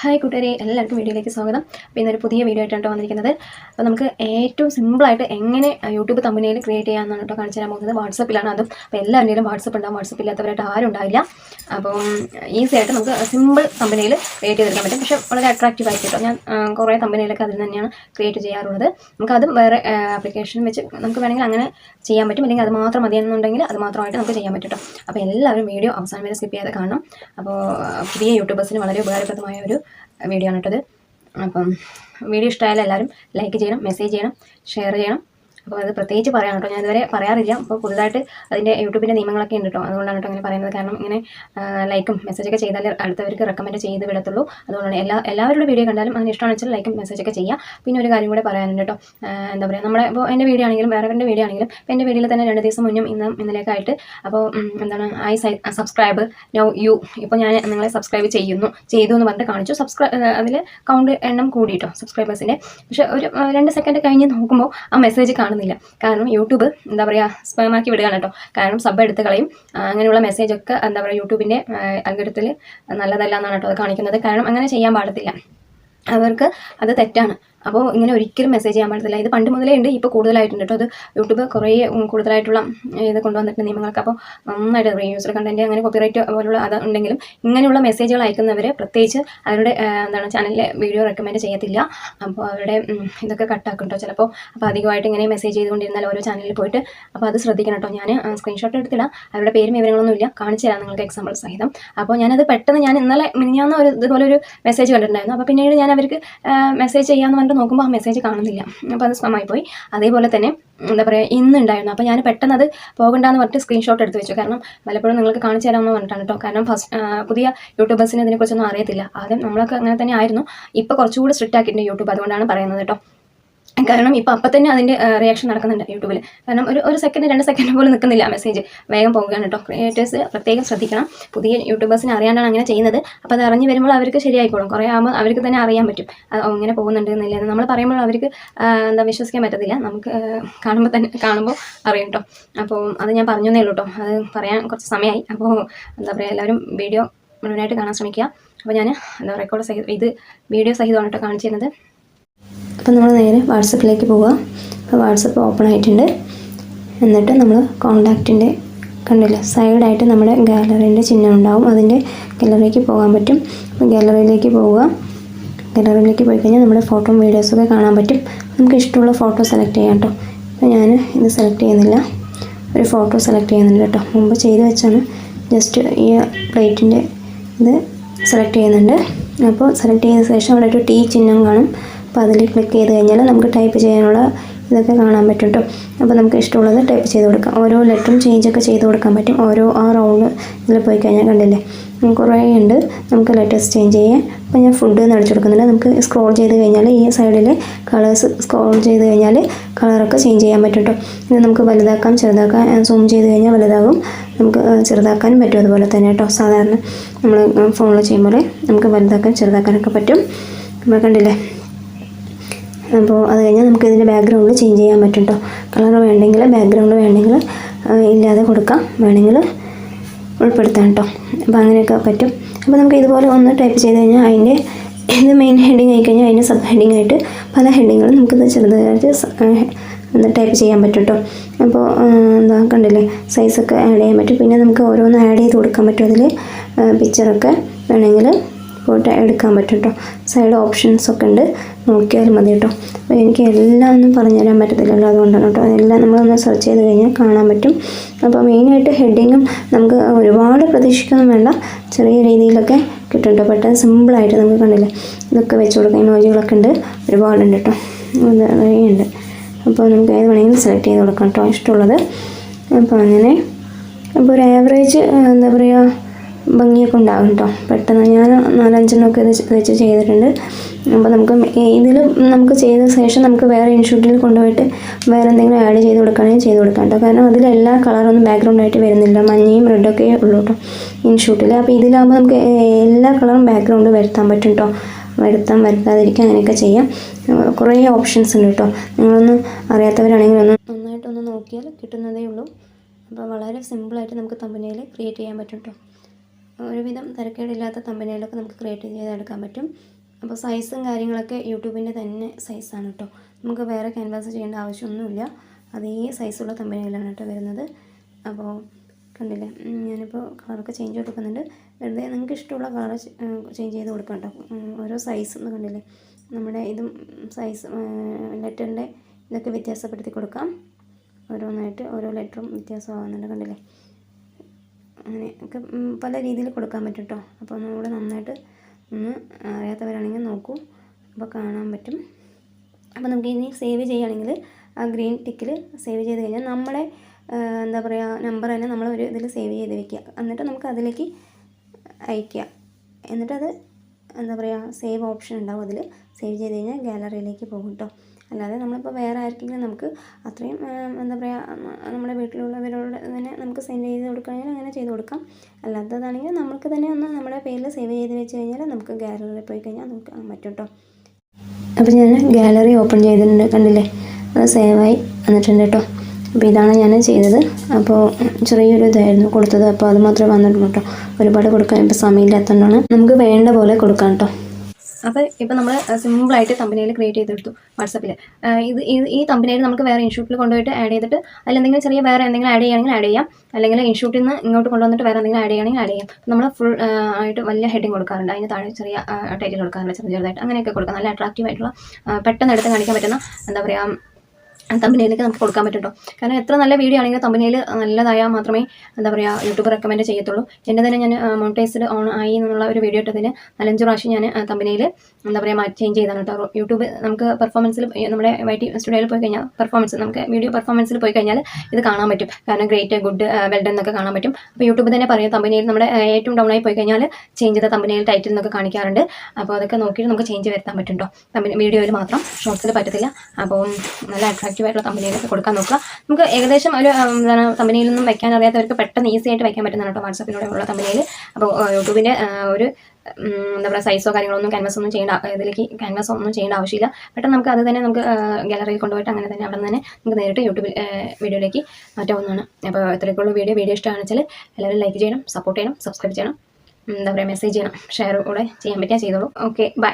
Hi കൂട്ടുകാരെ എല്ലാവർക്കും വീഡിയോയിലേക്ക് സ്വാഗതം. അപ്പോൾ ഇന്നൊരു പുതിയ വീഡിയോ ആയിട്ടാണ് വന്നിരിക്കുന്നത്. അപ്പോൾ നമുക്ക് ഏറ്റവും സിമ്പിളായിട്ട് എങ്ങനെ യൂട്യൂബ് തമ്പനയിൽ ക്രിയേറ്റ് ചെയ്യാമെന്നാണ് കേട്ടോ കാണിച്ചു തരാൻ പോകുന്നത്. വാട്സപ്പിലാണ് അതും. അപ്പോൾ എല്ലാവരുടെയും വാട്സപ്പ് ഉണ്ടാവും. വാട്സപ്പ് ഇല്ലാത്തവരായിട്ട് ആരും ഉണ്ടാവില്ല. അപ്പോൾ ഈസി ആയിട്ട് നമുക്ക് സിമ്പിൾ തമ്പനിയിൽ ക്രിയേറ്റ് ചെയ്തെടുക്കാൻ പറ്റും. പക്ഷേ വളരെ അട്രാക്റ്റീവ് ആയിട്ട് കേട്ടോ. ഞാൻ കുറേ തമ്പനയിലൊക്കെ അതിൽ തന്നെയാണ് ക്രിയേറ്റ് ചെയ്യാറുള്ളത്. നമുക്ക് അതും വേറെ ആപ്ലിക്കേഷൻ വെച്ച് നമുക്ക് വേണമെങ്കിൽ അങ്ങനെ ചെയ്യാൻ പറ്റും. അല്ലെങ്കിൽ അത് മാത്രം മതിയെന്നുണ്ടെങ്കിൽ അത് മാത്രമായിട്ട് നമുക്ക് ചെയ്യാൻ പറ്റും കേട്ടോ. അപ്പോൾ എല്ലാവരും വീഡിയോ അവസാനം വരെ സ്കിപ്പ് ചെയ്യാതെ കാണണം. അപ്പോൾ പുതിയ യൂട്യൂബേഴ്സിന് വളരെ ഉപകാരപ്രദമായ ഒരു വീഡിയോ ആണ് കേട്ടത് അപ്പം വീഡിയോ ഇഷ്ടമായാലും എല്ലാവരും ലൈക്ക് ചെയ്യണം മെസ്സേജ് ചെയ്യണം ഷെയർ ചെയ്യണം. അപ്പോൾ അത് പ്രത്യേകിച്ച് പറയാം കേട്ടോ. ഞാൻ ഇതുവരെ പറയാറില്ല. അപ്പോൾ പുതുതായിട്ട് അതിന്റെ യൂട്യൂബിന്റെ നിയമങ്ങളൊക്കെ ഉണ്ട് കേട്ടോ. അതുകൊണ്ടാണ് കേട്ടോ അങ്ങനെ പറയുന്നത്. കാരണം ഇങ്ങനെ ലൈക്കും മെസ്സേജൊക്കെ ചെയ്താൽ അടുത്തവർക്ക് റെക്കമെൻഡ് ചെയ്ത് വിടത്തുള്ളൂ. അതുകൊണ്ടാണ് എല്ലാ എല്ലാവരുടെ വീഡിയോ കണ്ടാലും അതിന് ഇഷ്ടമാണെന്ന് വെച്ചാൽ ലൈക്കും മെസ്സേജൊക്കെ ചെയ്യാം. പിന്നെ ഒരു കാര്യം കൂടെ പറയാനുണ്ട് കേട്ടോ. എന്താ പറയുക നമ്മുടെ ഇപ്പോൾ എന്റെ വീഡിയോ ആണെങ്കിലും വേറെവരുടെ വീഡിയോ ആണെങ്കിലും ഇപ്പോൾ എന്റെ വീഡിയോയിൽ തന്നെ രണ്ട് ദിവസം മുന്നും ഇന്നും ഇന്നലേക്കായിട്ട് അപ്പോൾ എന്താണ് ഐ സബ്സ്ക്രൈബ് നോ യു ഇപ്പോൾ ഞാൻ നിങ്ങളെ സബ്സ്ക്രൈബ് ചെയ്യുന്നു ചെയ്തു എന്ന് പറഞ്ഞിട്ട് കാണിച്ചു. സബ്സ്ക്രൈബ് അതിൽ കൗണ്ട് എണ്ണം കൂടി കേട്ടോ സബ്സ്ക്രൈബേഴ്സിന്റെ പക്ഷേ ഒരു രണ്ട് സെക്കൻഡ് കഴിഞ്ഞ് നോക്കുമ്പോൾ ആ മെസ്സേജ് കാണുന്നില്ല കാരണം യൂട്യൂബ് എന്താ പറയുക സ്പാമാക്കി വിടുകയാണ് കേട്ടോ. കാരണം സബ് എടുത്ത് കളയും. അങ്ങനെയുള്ള മെസ്സേജൊക്കെ എന്താ പറയുക യൂട്യൂബിന്റെ അൽഗരിതത്തിൽ നല്ലതല്ല എന്നാണ് കേട്ടോ അത് കാണിക്കുന്നത്. കാരണം അങ്ങനെ ചെയ്യാൻ പാടത്തില്ല. അവർക്ക് അത് തെറ്റാണ്. അപ്പോൾ ഇങ്ങനെ ഒരിക്കലും മെസ്സേജ് ചെയ്യാൻ പാടില്ല. ഇത് പണ്ട് മുതലേ ഉണ്ട് ഇപ്പോൾ കൂടുതലായിട്ടുണ്ട് കേട്ടോ. അത് യൂട്യൂബ് കുറേ കൂടുതലായിട്ടുള്ള ഇത് കൊണ്ടുവന്നിട്ടുണ്ട് നിയമങ്ങൾക്ക്. അപ്പോൾ നന്നായിട്ട് റീയൂസർ കണ്ടന്റ് അങ്ങനെ കോപ്പിറൈറ്റ് പോലുള്ള അത് ഉണ്ടെങ്കിലും ഇങ്ങനെയുള്ള മെസ്സേജുകൾ അയക്കുന്നവർ പ്രത്യേകിച്ച് അവരുടെ എന്താണ് ചാനലിലെ വീഡിയോ റെക്കമെൻഡ് ചെയ്യത്തില്ല. അപ്പോൾ അവരുടെ ഇതൊക്കെ കട്ടാക്കും കേട്ടോ ചിലപ്പോൾ അപ്പോൾ അധികമായിട്ട് ഇങ്ങനെ മെസ്സേജ് ചെയ്തുകൊണ്ടിരുന്നാൽ ഓരോ ചാനലിൽ പോയിട്ട് അപ്പോൾ അത് ശ്രദ്ധിക്കണം കേട്ടോ. ഞാൻ സ്ക്രീൻഷോട്ട് എടുത്തിടാം. അവരുടെ പേരും വിവരങ്ങളൊന്നും ഇല്ല. കാണിച്ചു തരാം നിങ്ങൾക്ക് എക്സാമ്പിൾ സഹിതം. അപ്പോൾ ഞാനത് പെട്ടെന്ന് ഞാൻ ഇന്നലെ മിനിഞ്ഞാന്ന് ഒരു ഇതുപോലെ ഒരു മെസ്സേജ് കണ്ടിട്ടുണ്ടായിരുന്നു. അപ്പോൾ പിന്നീട് ഞാൻ അവർക്ക് മെസ്സേജ് ചെയ്യാമെന്ന് പറഞ്ഞിട്ട് നോക്കുമ്പോൾ ആ മെസ്സേജ് കാണുന്നില്ല. അപ്പോൾ അത് സ്പമായി പോയി അതേപോലെ തന്നെ എന്താ പറയുക ഇന്നുണ്ടായിരുന്നു. അപ്പോൾ ഞാൻ പെട്ടെന്ന് അത് പോകണ്ടെന്ന് പറഞ്ഞിട്ട് സ്ക്രീൻഷോട്ട് എടുത്ത് വെച്ചു. കാരണം പലപ്പോഴും നിങ്ങൾക്ക് കാണിച്ചു തരാമെന്ന് പറഞ്ഞിട്ടാണ് കേട്ടോ കാരണം ഫസ്റ്റ് പുതിയ യൂട്യൂബേഴ്സിന് ഇതിനെക്കുറിച്ചൊന്നും അറിയത്തില്ല. ആദ്യം നമ്മളൊക്കെ അങ്ങനെ തന്നെ ആയിരുന്നു. ഇപ്പോൾ കുറച്ചുകൂടി സ്ട്രിക്റ്റ് ആക്കിയിട്ടുണ്ട് യൂട്യൂബ്. അതുകൊണ്ടാണ് പറയുന്നത് കേട്ടോ കാരണം ഇപ്പോൾ അപ്പം തന്നെ അതിന്റെ റിയാക്ഷൻ നടക്കുന്നുണ്ട് യൂട്യൂബിൽ കാരണം ഒരു ഒരു സെക്കൻഡ് രണ്ട് സെക്കൻഡ് പോലും നിൽക്കുന്നില്ല മെസ്സേജ് വേഗം പോവുകയാണ് കേട്ടോ ക്രിയേറ്റേഴ്സ് പ്രത്യേകം ശ്രദ്ധിക്കണം. പുതിയ യൂട്യൂബേഴ്സിനെ അറിയാണ്ടാണ് അങ്ങനെ ചെയ്യുന്നത്. അപ്പോൾ അത് അറിഞ്ഞ് വരുമ്പോൾ അവർക്ക് ശരിയായിക്കോളും. കുറേ ആകുമ്പോൾ അവർക്ക് തന്നെ അറിയാൻ പറ്റും. അങ്ങനെ പോകുന്നുണ്ട് എന്നില്ലെന്ന് നമ്മൾ പറയുമ്പോൾ അവർക്ക് എന്താ വിശ്വസിക്കാൻ പറ്റത്തില്ല. നമുക്ക് കാണുമ്പോൾ തന്നെ കാണുമ്പോൾ അറിയും കേട്ടോ അപ്പോൾ അത് ഞാൻ പറഞ്ഞേ ഉള്ളൂ കേട്ടോ അത് പറയാൻ കുറച്ച് സമയമായി അപ്പോൾ എന്താ പറയുക എല്ലാവരും വീഡിയോ മുഴുവനായിട്ട് കാണാൻ ശ്രമിക്കുക. അപ്പോൾ ഞാൻ എന്താ റെക്കോർഡ് സഹിതം ഇത് വീഡിയോ സഹിതമാണ് കേട്ടോ കാണിച്ചു തരുന്നത് അപ്പോൾ നമ്മൾ നേരെ വാട്സപ്പിലേക്ക് പോവുക അപ്പോൾ വാട്സപ്പ് ഓപ്പൺ ആയിട്ടുണ്ട്. എന്നിട്ട് നമ്മൾ കോണ്ടാക്റ്റിന്റെ കണ്ടില്ല സൈഡായിട്ട് നമ്മുടെ ഗാലറീന്റെ ചിഹ്നം ഉണ്ടാവും. അതിന്റെ ഗാലറിയിലേക്ക് പോകാൻ പറ്റും. അപ്പോൾ ഗാലറിയിലേക്ക് പോവുക ഗാലറിയിലേക്ക് പോയി കഴിഞ്ഞാൽ നമ്മുടെ ഫോട്ടോയും വീഡിയോസൊക്കെ കാണാൻ പറ്റും. നമുക്ക് ഇഷ്ടമുള്ള ഫോട്ടോ സെലക്ട് ചെയ്യാം കേട്ടോ. അപ്പോൾ ഞാൻ ഇത് സെലക്ട് ചെയ്യുന്നില്ല. ഒരു ഫോട്ടോ സെലക്ട് ചെയ്യുന്നുണ്ട് കേട്ടോ. മുമ്പ് ചെയ്ത് വെച്ചാണ് ജസ്റ്റ് ഈ പ്ലേറ്റിന്റെ ഇത് സെലക്ട് ചെയ്യുന്നുണ്ട്. അപ്പോൾ സെലക്ട് ചെയ്ത ശേഷം അവിടെ ഒരു ടീ ചിഹ്നം കാണും. അപ്പോൾ അതിൽ ക്ലിക്ക് ചെയ്ത് കഴിഞ്ഞാൽ നമുക്ക് ടൈപ്പ് ചെയ്യാനുള്ള ഇതൊക്കെ കാണാൻ പറ്റും കേട്ടോ അപ്പോൾ നമുക്ക് ഇഷ്ടമുള്ളത് ടൈപ്പ് ചെയ്ത് കൊടുക്കാം. ഓരോ ലെറ്ററും ചേഞ്ചൊക്കെ ചെയ്ത് കൊടുക്കാൻ പറ്റും. ഓരോ ആ റൗണ്ട് ഇതിൽ പോയി കഴിഞ്ഞാൽ കണ്ടില്ലേ? കുറേ ഉണ്ട്. നമുക്ക് ലെറ്റേഴ്സ് ചേഞ്ച് ചെയ്യാം അപ്പോൾ ഞാൻ ഫുഡ് എന്ന് അടിച്ചു കൊടുക്കുന്നുണ്ട് നമുക്ക് സ്ക്രോൾ ചെയ്ത് കഴിഞ്ഞാൽ ഈ സൈഡിൽ കളേഴ്സ് സ്ക്രോൾ ചെയ്ത് കഴിഞ്ഞാൽ കളറൊക്കെ ചേഞ്ച് ചെയ്യാൻ പറ്റും കേട്ടോ ഇത് നമുക്ക് വലുതാക്കാം ചെറുതാക്കാം. സൂം ചെയ്ത് കഴിഞ്ഞാൽ വലുതാകും. നമുക്ക് ചെറുതാക്കാനും പറ്റും അതുപോലെ തന്നെ കേട്ടോ സാധാരണ നമ്മൾ ഫോണിൽ ചെയ്യുമ്പോൾ നമുക്ക് വലുതാക്കാൻ ചെറുതാക്കാനൊക്കെ പറ്റും. നമ്മൾ കണ്ടില്ലേ? അപ്പോൾ അത് കഴിഞ്ഞാൽ നമുക്ക് ഇതിന്റെ ബാക്ക്ഗ്രൗണ്ട് ചേഞ്ച് ചെയ്യാൻ പറ്റും കേട്ടോ കളർ വേണ്ടെങ്കിൽ ബാക്ക്ഗ്രൗണ്ട് വേണ്ടെങ്കിൽ ഇല്ലാതെ കൊടുക്കാം. വേണമെങ്കിൽ ഉൾപ്പെടുത്താം കേട്ടോ അപ്പോൾ അങ്ങനെയൊക്കെ പറ്റും. അപ്പോൾ നമുക്ക് ഇതുപോലെ ഒന്ന് ടൈപ്പ് ചെയ്ത് കഴിഞ്ഞാൽ അതിന്റെ ഇത് മെയിൻ ഹെഡിങ് ആയി കഴിഞ്ഞാൽ അതിന്റെ സബ് ഹെഡിങ് ആയിട്ട് പല ഹെഡിങ്ങുകളും നമുക്കിത് ചെറുതായിട്ട് ടൈപ്പ് ചെയ്യാൻ പറ്റും കേട്ടോ അപ്പോൾ എന്താ കണ്ടില്ലേ? സൈസൊക്കെ ആഡ് ചെയ്യാൻ പറ്റും. പിന്നെ നമുക്ക് ഓരോന്ന് ആഡ് ചെയ്ത് കൊടുക്കാൻ പറ്റും. അതിൽ പിക്ചറൊക്കെ വേണമെങ്കിൽ ഫോട്ടോ എടുക്കാൻ പറ്റും കേട്ടോ സൈഡ് ഓപ്ഷൻസ് ഒക്കെ ഉണ്ട്. നോക്കിയാൽ മതി കേട്ടോ. അപ്പോൾ എനിക്ക് എല്ലാം ഒന്നും പറഞ്ഞു തരാൻ പറ്റത്തില്ലല്ലോ അതുകൊണ്ടാണ് കേട്ടോ. എല്ലാം നമ്മളൊന്ന് സെർച്ച് ചെയ്ത് കഴിഞ്ഞാൽ കാണാൻ പറ്റും. അപ്പോൾ മെയിനായിട്ട് ഹെഡിങ്ങും നമുക്ക് ഒരുപാട് പ്രതീക്ഷിക്കൊന്നും വേണ്ട. ചെറിയ രീതിയിലൊക്കെ കിട്ടും കേട്ടോ. പെട്ടെന്ന് സിമ്പിളായിട്ട് നമുക്ക് കണ്ടില്ലേ? ഇതൊക്കെ വെച്ച് കൊടുക്കാൻ ഇമോജികളൊക്കെ ഉണ്ട്. ഒരുപാടുണ്ട് കേട്ടോ. ഉണ്ട്. അപ്പോൾ നമുക്ക് ഏത് വേണമെങ്കിലും സെലക്ട് ചെയ്ത് കൊടുക്കാം കേട്ടോ. ഇഷ്ടമുള്ളത്. അപ്പോൾ അങ്ങനെ. അപ്പോൾ ഒരു ആവറേജ് എന്താ പറയുക ഭംഗിയൊക്കെ ഉണ്ടാകും കേട്ടോ. പെട്ടെന്ന് ഞാൻ നാലഞ്ചെണ്ണമൊക്കെ ഇത് വെച്ച് ചെയ്തിട്ടുണ്ട്. അപ്പോൾ നമുക്ക് ഇതിൽ നമുക്ക് ചെയ്ത ശേഷം നമുക്ക് വേറെ ഇൻഷൂട്ടിൽ കൊണ്ടുപോയിട്ട് വേറെ എന്തെങ്കിലും ആഡ് ചെയ്ത് കൊടുക്കുകയാണെങ്കിൽ ചെയ്ത് കൊടുക്കാം കേട്ടോ. കാരണം അതിൽ എല്ലാ കളറൊന്നും ബാക്ക്ഗ്രൗണ്ട് ആയിട്ട് വരുന്നില്ല. മഞ്ഞയും റെഡൊക്കെ ഉള്ളൂ കേട്ടോ ഇൻഷൂട്ടിൽ. അപ്പോൾ ഇതിലാകുമ്പോൾ നമുക്ക് എല്ലാ കളറും ബാക്ക്ഗ്രൗണ്ട് വരുത്താൻ പറ്റും കേട്ടോ. വരുത്താൻ വരുത്താതിരിക്കാൻ അങ്ങനെയൊക്കെ ചെയ്യാം. കുറേ ഓപ്ഷൻസ് ഉണ്ട് കേട്ടോ. നിങ്ങളൊന്ന് അറിയാത്തവരാണെങ്കിൽ ഒന്ന് നന്നായിട്ടൊന്ന് നോക്കിയാൽ കിട്ടുന്നതേ ഉള്ളൂ. അപ്പോൾ വളരെ സിമ്പിളായിട്ട് നമുക്ക് തമ്പനയിൽ ക്രിയേറ്റ് ചെയ്യാൻ പറ്റും കേട്ടോ. ഒരുവിധം തിരക്കേടില്ലാത്ത തമ്പനയിലൊക്കെ നമുക്ക് ക്രിയേറ്റ് ചെയ്തെടുക്കാൻ പറ്റും. അപ്പോൾ സൈസും കാര്യങ്ങളൊക്കെ യൂട്യൂബിന്റെ തന്നെ സൈസാണ് കേട്ടോ നമുക്ക് വേറെ ക്യാൻവാസ് ചെയ്യേണ്ട ആവശ്യമൊന്നുമില്ല. അതേ സൈസുള്ള തമ്പനയിലാണ് കേട്ടോ വരുന്നത്. അപ്പോൾ കണ്ടില്ലേ? ഞാനിപ്പോൾ കളറൊക്കെ ചേഞ്ച് കൊടുക്കുന്നുണ്ട്. വെറുതെ നിങ്ങൾക്ക് ഇഷ്ടമുള്ള കളർ ചേഞ്ച് ചെയ്ത് കൊടുക്കാം കേട്ടോ ഓരോ സൈസ് കണ്ടില്ലേ? നമ്മുടെ ഇതും സൈസ് ലെറ്ററിന്റെ ഇതൊക്കെ വ്യത്യാസപ്പെടുത്തി കൊടുക്കാം. ഓരോന്നായിട്ട് ഓരോ ലെറ്ററും വ്യത്യാസമാകുന്നുണ്ട് കണ്ടില്ലേ? അങ്ങനെ ഒക്കെ പല രീതിയിൽ കൊടുക്കാൻ പറ്റും കേട്ടോ അപ്പോൾ ഒന്നുകൂടെ നന്നായിട്ട് ഒന്ന് അറിയാത്തവരാണെങ്കിൽ നോക്കൂ. അപ്പോൾ കാണാൻ പറ്റും. അപ്പോൾ നമുക്ക് ഇനി സേവ് ചെയ്യുകയാണെങ്കിൽ ആ ഗ്രീൻ ടിക്കിൽ സേവ് ചെയ്ത് കഴിഞ്ഞാൽ നമ്മളെ എന്താ പറയുക നമ്പർ തന്നെ നമ്മൾ ഒരു ഇതിൽ സേവ് ചെയ്ത് വെക്കുക. എന്നിട്ട് നമുക്ക് അതിലേക്ക് അയക്കുക എന്നിട്ടത് എന്താ പറയുക സേവ് ഓപ്ഷൻ ഉണ്ടാവും അതിൽ സേവ് ചെയ്ത് കഴിഞ്ഞാൽ ഗാലറിയിലേക്ക് പോകും കേട്ടോ അല്ലാതെ നമ്മളിപ്പോൾ വേറെ ആർക്കെങ്കിലും നമുക്ക് അത്രയും എന്താ പറയുക നമ്മുടെ വീട്ടിലുള്ളവരോട് തന്നെ നമുക്ക് സെൻഡ് ചെയ്ത് കൊടുക്കുകയാണെങ്കിൽ അങ്ങനെ ചെയ്ത് കൊടുക്കാം. അല്ലാത്തതാണെങ്കിൽ നമുക്ക് തന്നെ ഒന്ന് നമ്മുടെ പേരിൽ സേവ് ചെയ്ത് വെച്ച് കഴിഞ്ഞാൽ നമുക്ക് ഗാലറിയിൽ പോയി കഴിഞ്ഞാൽ നമുക്ക് പറ്റും കേട്ടോ അപ്പോൾ ഞാൻ ഗാലറി ഓപ്പൺ ചെയ്തിട്ടുണ്ട് കണ്ടില്ലേ? അത് സേവായി വന്നിട്ടുണ്ട് കേട്ടോ അപ്പോൾ ഇതാണ് ഞാൻ ചെയ്തത്. അപ്പോൾ ചെറിയൊരു ഇതായിരുന്നു കൊടുത്തത്. അപ്പോൾ അത് മാത്രമേ വന്നിട്ടുള്ളൂ കേട്ടോ ഒരുപാട് കൊടുക്കാൻ ഇപ്പോൾ സമയമില്ലാത്തതുകൊണ്ടാണ്. നമുക്ക് വേണ്ട പോലെ കൊടുക്കാം കേട്ടോ അപ്പോൾ ഇപ്പോൾ നമ്മൾ സിമ്പിളായിട്ട് കമ്പനിയിൽ ക്രിയേറ്റ് ചെയ്തെടുത്തു വാട്സപ്പിൽ ഇത് ഈ കമ്പനിയിൽ നമുക്ക് വേറെ ഇൻഷൂട്ടിൽ കൊണ്ടുപോയിട്ട് ആഡ് ചെയ്തിട്ട് അതിലെന്തെങ്കിലും ചെറിയ വേറെ എന്തെങ്കിലും ആഡ് ചെയ്യുകയാണെങ്കിൽ ആഡ് ചെയ്യാം. അല്ലെങ്കിൽ ഇൻഷൂട്ടിൽ നിന്ന് ഇങ്ങോട്ട് കൊണ്ടുവന്നിട്ട് വേറെ എന്തെങ്കിലും ആഡ് ചെയ്യുകയാണെങ്കിൽ ആഡ് ചെയ്യാം. നമ്മൾ ഫുൾ ആയിട്ട് വലിയ ഹെഡിങ് കൊടുക്കാറുണ്ട്. അതിന് താഴെ ചെറിയ ടൈറ്റിൽ കൊടുക്കാറുണ്ട് ചെറുതായിട്ട്. അങ്ങനെയൊക്കെ കൊടുക്കാം. നല്ല അട്രാക്റ്റീവ് ആയിട്ടുള്ള പെട്ടെന്ന് എടുത്ത് കാണിക്കാൻ പറ്റുന്ന എന്താ പറയുക തമ്പനിയിലേക്ക് നമുക്ക് കൊടുക്കാൻ പറ്റുമോ കാരണം എത്ര നല്ല വീഡിയോ ആണെങ്കിലും തമ്പനിയിൽ നല്ലതായാൽ മാത്രമേ എന്താ പറയുക യൂട്യൂബ് റെക്കമെൻഡ് ചെയ്യത്തുള്ളൂ. എന്റെ തന്നെ ഞാൻ മോണിറ്റൈസ്ഡ് ഓൺ ആയി എന്നുള്ള ഒരു വീഡിയോ ഇട്ടതിന് നാലഞ്ച് പ്രാവശ്യം ഞാൻ തമ്പനിയിൽ എന്താ പറയുക മാറ്റി ചേഞ്ച് ചെയ്താണ് കേട്ടോ. യൂട്യൂബ് നമുക്ക് പെർഫോമൻസിൽ നമ്മുടെ വൈ ടി സ്റ്റുഡിയോയിൽ പോയി കഴിഞ്ഞാൽ പെർഫോമൻസ് നമുക്ക് വീഡിയോ പെർഫോമൻസിൽ പോയി കഴിഞ്ഞാൽ ഇത് കാണാൻ പറ്റും. കാരണം ഗ്രേറ്റ് ഗുഡ് വെൽഡൻ എന്നൊക്കെ കാണാൻ പറ്റും. അപ്പോൾ യൂട്യൂബ് തന്നെ പറയും തമ്പനിയിൽ നമ്മുടെ ഏറ്റവും ഡൗൺ ആയി പോയി കഴിഞ്ഞാൽ ചേഞ്ച് ചെയ്ത തമ്പനിയിൽ ടൈറ്റിൽ നിന്നൊക്കെ കാണിക്കാറുണ്ട്. അപ്പോൾ അതൊക്കെ നോക്കിയിട്ട് നമുക്ക് ചേഞ്ച് വരുത്താൻ പറ്റും കേട്ടോ വീഡിയോയിൽ മാത്രം ഷോർട്സിൽ പറ്റത്തില്ല. അപ്പോൾ നല്ല അട്രാക്റ്റീവ് ആയിട്ടുള്ള കമ്പനിയിലൊക്കെ കൊടുക്കാൻ നോക്കുക. നമുക്ക് ഏകദേശം ഒരു എന്താണ് തമ്പനിയിൽ നിന്നും വയ്ക്കാൻ അറിയാത്തവർക്ക് പെട്ടെന്ന് ഈസി ആയിട്ട് വയ്ക്കാൻ പറ്റുന്നതാണ് കേട്ടോ വാട്സാപ്പിലൂടെ ഉള്ള കമ്പനിയിൽ. അപ്പോൾ യൂട്യൂബിന്റെ ഒരു എന്താ പറയുക സൈസോ കാര്യങ്ങളൊന്നും ക്യാൻവാസ് ഒന്നും ചെയ്യേണ്ട ഇതിലേക്ക് ക്യാൻവാസ് ഒന്നും ചെയ്യേണ്ട ആവശ്യമില്ല. പെട്ടെന്ന് നമുക്ക് അത് തന്നെ നമുക്ക് ഗാലറിയിൽ കൊണ്ടുപോയിട്ട് അങ്ങനെ തന്നെ അവിടെ തന്നെ നമുക്ക് നേരിട്ട് യൂട്യൂബിൽ വീഡിയോയിലേക്ക് മാറ്റാവുന്നതാണ്. അപ്പോൾ ഇത്രയൊക്കെയുള്ള വീഡിയോ വീഡിയോ ഇഷ്ടമാണെന്ന് വെച്ചാൽ എല്ലാവരും ലൈക്ക് ചെയ്യണം സപ്പോർട്ട് ചെയ്യണം സബ്സ്ക്രൈബ് ചെയ്യണം എന്താ പറയുക മെസ്സേജ് ചെയ്യണം ഷെയർ കൂടെ ചെയ്യാൻ പറ്റിയാൽ ചെയ്തോളൂ. Okay bye